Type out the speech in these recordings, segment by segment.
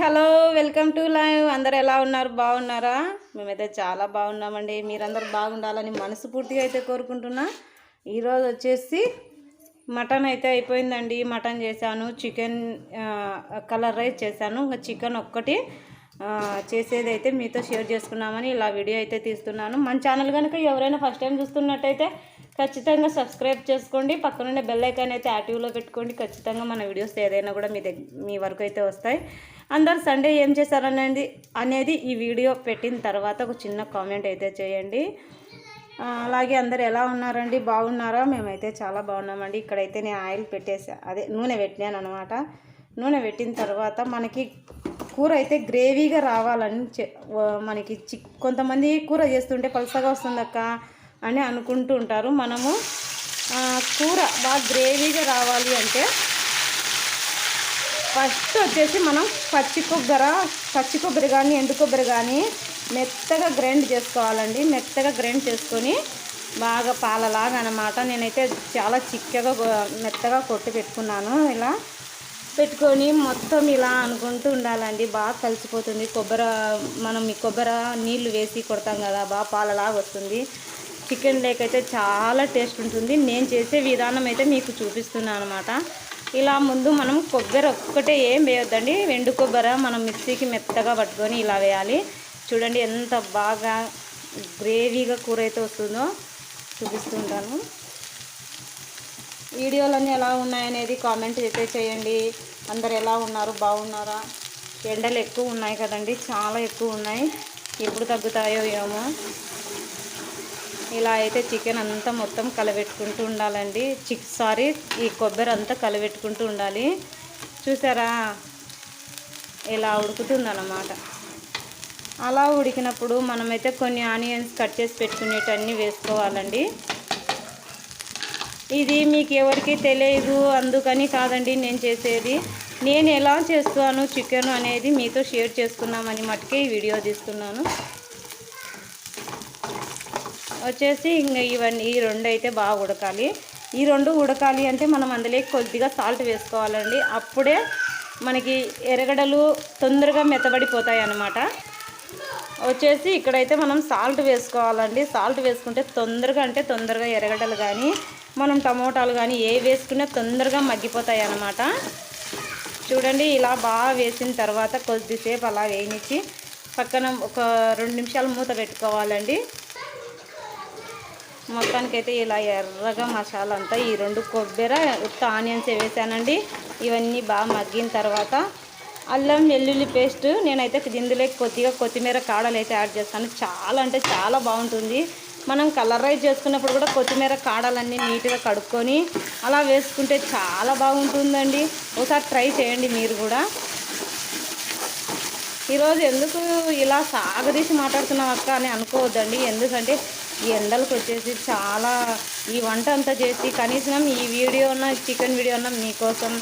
Hello welcome to live. అందరు ఎలా ఉన్నారు? బాగున్నారా? మేమైతే చాలా బాగున్నామండి. మీరందరూ బాగుండాలని మనస్ఫూర్తిగా అయితే కోరుకుంటున్నా. ఈరోజు వచ్చేసి మటన్ అయితే అయిపోయిందండి. మటన్ చేశాను. చికెన్ కలర్ రైస్ చేశాను. ఇంకా చికెన్ ఒక్కటి చేసేది అయితే మీతో షేర్ చేసుకున్నామని ఇలా వీడియో అయితే తీస్తున్నాను. మన ఛానల్ కనుక ఎవరైనా ఫస్ట్ టైం చూస్తున్నట్టయితే ఖచ్చితంగా సబ్స్క్రైబ్ చేసుకోండి. పక్కనుండే బెల్ ఐకాన్ అయితే యాక్టివ్లో పెట్టుకోండి. ఖచ్చితంగా మన వీడియోస్ ఏదైనా కూడా మీ దగ్గర మీ వరకు అయితే వస్తాయి. అందరు సండే ఏం చేశారనేది అనేది ఈ వీడియో పెట్టిన తర్వాత ఒక చిన్న కామెంట్ అయితే చేయండి. అలాగే అందరు ఎలా ఉన్నారండి? బాగున్నారా? మేమైతే చాలా బాగున్నామండి. ఇక్కడైతే నేను ఆయిల్ పెట్టేసా. అదే నూనె పెట్టినాను అనమాట నూనె పెట్టిన తర్వాత మనకి కూర అయితే గ్రేవీగా రావాలని మనకి చి కొంతమంది కూర చేస్తుంటే పలుసగా వస్తుందక్క అని అనుకుంటూ ఉంటారు. మనము కూర బాగా గ్రేవీగా రావాలి అంటే ఫస్ట్ వచ్చేసి మనం పచ్చి కొబ్బరి పచ్చి కొబ్బరి కానీ ఎండు కొబ్బరి కానీ మెత్తగా గ్రైండ్ చేసుకోవాలండి. మెత్తగా గ్రైండ్ చేసుకొని బాగా పాలలాగా అనమాట నేనైతే చాలా చిక్కగా మెత్తగా కొట్టి పెట్టుకున్నాను ఇలా. పెట్టుకొని మొత్తం ఇలా అనుకుంటూ ఉండాలండి. బాగా కలిసిపోతుంది. కొబ్బరి మనం ఈ కొబ్బరి నీళ్ళు వేసి కొడతాం కదా బాగా పాలలాగా వస్తుంది. చికెన్ లేక్ అయితే చాలా టేస్ట్ ఉంటుంది. నేను చేసే విధానం అయితే మీకు చూపిస్తున్నాను అనమాట ఇలా ముందు మనం కొబ్బరి ఒక్కటే ఏం వేయొద్దండి. ఎండు కొబ్బరి మనం మిక్సీకి మెత్తగా పట్టుకొని ఇలా వేయాలి. చూడండి ఎంత బాగా గ్రేవీగా కూర అయితే వస్తుందో చూపిస్తుంటాను వీడియోలన్నీ ఎలా ఉన్నాయనేది కామెంట్ అయితే చేయండి. అందరు ఎలా ఉన్నారు? బాగున్నారా? ఎండలు ఎక్కువ ఉన్నాయి కదండి. చాలా ఎక్కువ ఉన్నాయి. ఎప్పుడు తగ్గుతాయో ఏమో. ఇలా అయితే చికెన్ అంతా మొత్తం కలబెట్టుకుంటూ ఉండాలండి. చిక్ సారీ ఈ కొబ్బరి అంతా కలబెట్టుకుంటూ ఉండాలి. చూసారా? ఇలా ఉడుకుతుందన్నమాట. అలా ఉడికినప్పుడు మనమైతే కొన్ని ఆనియన్స్ కట్ చేసి పెట్టుకునేటన్నీ వేసుకోవాలండి. ఇది మీకు ఎవరికి తెలియదు అందుకని కాదండి నేను చేసేది. నేను ఎలా చేస్తాను చికెన్ అనేది మీతో షేర్ చేసుకున్నామని మటుకే ఈ వీడియో తీస్తున్నాను. వచ్చేసి ఇంకా ఇవన్నీ ఈ రెండు అయితే బాగా ఉడకాలి. ఈ రెండు ఉడకాలి అంటే మనం అందులో కొద్దిగా సాల్ట్ వేసుకోవాలండి. అప్పుడే మనకి ఎరగడలు తొందరగా మెత్తబడిపోతాయి అన్నమాట. వచ్చేసి ఇక్కడైతే మనం సాల్ట్ వేసుకోవాలండి. సాల్ట్ వేసుకుంటే తొందరగా అంటే తొందరగా ఎరగడలు కానీ మనం టమోటాలు కానీ ఏ వేసుకున్నా తొందరగా మగ్గిపోతాయి అన్నమాట. చూడండి ఇలా బాగా వేసిన తర్వాత కొద్దిసేపు అలా వేయనిచ్చి పక్కన ఒక రెండు నిమిషాలు మూత పెట్టుకోవాలండి. మొత్తానికైతే ఇలా ఎర్రగా మసాలా అంతా ఈ రెండు కొబ్బరి ఉత్త ఆనియన్స్ వేసానండి. ఇవన్నీ బాగా మగ్గిన తర్వాత అల్లం వెల్లుల్లి పేస్ట్ నేనైతే ఇందులో కొద్దిగా కొత్తిమీర కాడలు అయితే యాడ్ చేస్తాను. చాలా అంటే చాలా బాగుంటుంది. మనం కలర్ రైస్ చేసుకున్నప్పుడు కూడా కొత్తిమీర కాడలన్నీ నీట్గా కడుక్కొని అలా వేసుకుంటే చాలా బాగుంటుందండి. ఒకసారి ట్రై చేయండి మీరు కూడా. ఈరోజు ఎందుకు ఇలా సాగదీసి మాట్లాడుతున్నాం అక్క అని అనుకోవద్దండి. ఎందుకంటే ఈ ఎండలకు వచ్చేసి చాలా ఈ వంట అంతా చేసి కనీసం ఈ వీడియో ఉన్న చికెన్ వీడియో ఉన్న మీకోసం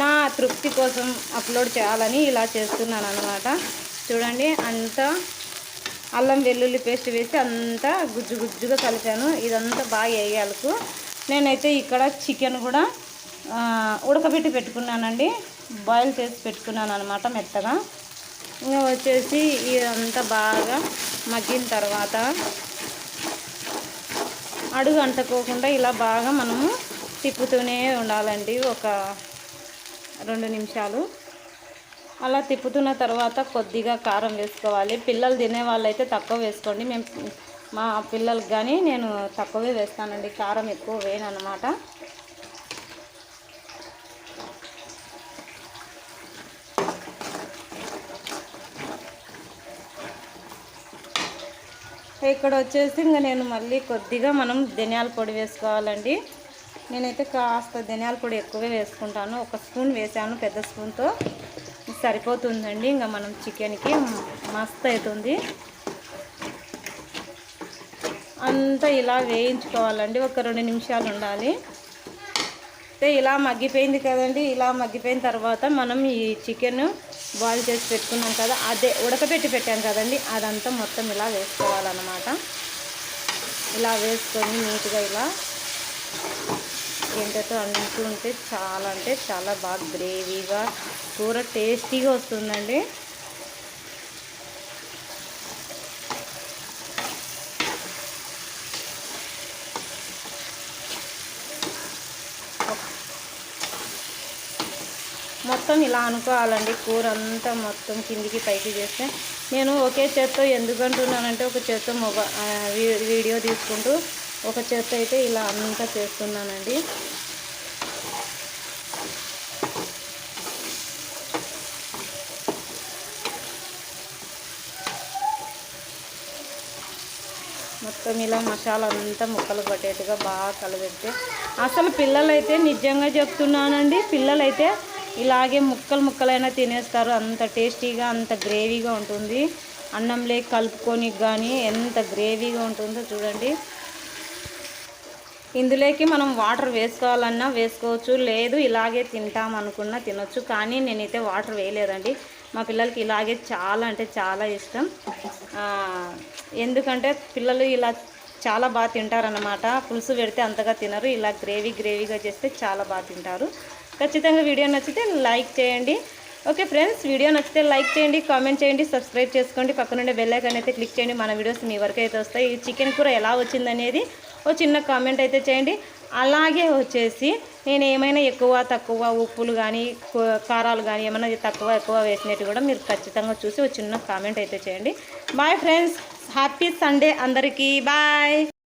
నా తృప్తి కోసం అప్లోడ్ చేయాలని ఇలా చేస్తున్నాను అనమాట చూడండి అంతా అల్లం వెల్లుల్లి పేస్ట్ వేసి అంతా గుజ్జు గుజ్జుగా కలిపాను. ఇదంతా బాగా వేయాలకు నేనైతే ఇక్కడ చికెన్ కూడా ఉడకబెట్టి పెట్టుకున్నానండి. బాయిల్ చేసి పెట్టుకున్నాను అనమాట మెత్తగా. ఇంకా వచ్చేసి ఇదంతా బాగా మగ్గిన తర్వాత అడుగు అంటుకోకుండా ఇలా బాగా మనము తిప్పుతూనే ఉండాలండి. ఒక రెండు నిమిషాలు. అలా తిప్పుతున్న తర్వాత కొద్దిగా కారం వేసుకోవాలి. పిల్లలు తినే వాళ్ళైతే తక్కువ వేసుకోండి. మేము మా పిల్లలకి కానీ నేను తక్కువే వేస్తానండి. కారం ఎక్కువ వేయను అనమాట ఇక్కడ వచ్చేసి ఇంకా నేను మళ్ళీ కొద్దిగా మనం ధనియాల పొడి వేసుకోవాలండి. నేనైతే కాస్త ధనియాల పొడి ఎక్కువే వేసుకుంటాను. ఒక స్పూన్ వేసాను పెద్ద స్పూన్తో. సరిపోతుందండి. ఇంకా మనం చికెన్కి మస్తు అవుతుంది. అంతా ఇలా వేయించుకోవాలండి. ఒక రెండు నిమిషాలు ఉండాలి. అయితే ఇలా మగ్గిపోయింది కదండి ఇలా మగ్గిపోయిన తర్వాత మనం ఈ చికెన్ బాయిల్ చేసి పెట్టుకున్నాం కదా అదే ఉడకబెట్టి పెట్టాం కదండి అదంతా మొత్తం ఇలా వేసుకోవాలన్నమాట. ఇలా వేసుకొని నీట్గా ఇలా ఏంటో అంటూ ఉంటే చాలా అంటే చాలా బాగా గ్రేవీగా కూర టేస్టీగా వస్తుందండి. మొత్తం ఇలా అనుకోవాలండి. కూర అంతా మొత్తం కిందికి పైకి చేస్తే నేను ఒకే చేత్తో ఎందుకంటున్నానంటే ఒక చేత్తో మొబైల్ వీడియో తీసుకుంటూ ఒక చేత్తో అయితే ఇలా అంతా చేస్తున్నానండి. మొత్తం ఇలా మసాలా అంతా ముక్కలు పట్టేట్టుగా బాగా కలబెడితే అసలు పిల్లలైతే నిజంగా చెప్తున్నానండి. పిల్లలైతే ఇలాగే ముక్కలు ముక్కలైనా తినేస్తారు. అంత టేస్టీగా అంత గ్రేవీగా ఉంటుంది. అన్నంలే కలుపుకొని కానీ ఎంత గ్రేవీగా ఉంటుందో చూడండి. ఇందులోకి మనం వాటర్ వేసుకోవాలన్నా వేసుకోవచ్చు. లేదు ఇలాగే తింటాం అనుకున్నా తినొచ్చు. కానీ నేనైతే వాటర్ వేయలేదండి. మా పిల్లలకి ఇలాగే చాలా అంటే చాలా ఇష్టం. ఎందుకంటే పిల్లలు ఇలా చాలా బాగా తింటారన్నమాట. పులుసు పెడితే అంతగా తినరు. ఇలా గ్రేవీ గ్రేవీగా చేస్తే చాలా బాగా తింటారు. ఖచ్చితంగా వీడియో నచ్చితే లైక్ చేయండి. ఓకే ఫ్రెండ్స్ వీడియో నచ్చితే లైక్ చేయండి కామెంట్ చేయండి సబ్స్క్రైబ్ చేసుకోండి. పక్కనుండే బెల్లైకన్ అయితే క్లిక్ చేయండి. మన వీడియోస్ మీ వరకు అయితే వస్తాయి. ఈ చికెన్ కూర ఎలా వచ్చిందనేది ఓ చిన్న కామెంట్ అయితే చేయండి. అలాగే వచ్చేసి నేను ఏమైనా ఎక్కువ తక్కువ ఉప్పులు కానీ కారాలు కానీ ఏమైనా తక్కువ ఎక్కువ వేసినట్టు కూడా మీరు ఖచ్చితంగా చూసి ఒక చిన్న కామెంట్ అయితే చేయండి. బాయ్ ఫ్రెండ్స్ హ్యాపీ సండే అందరికీ. బాయ్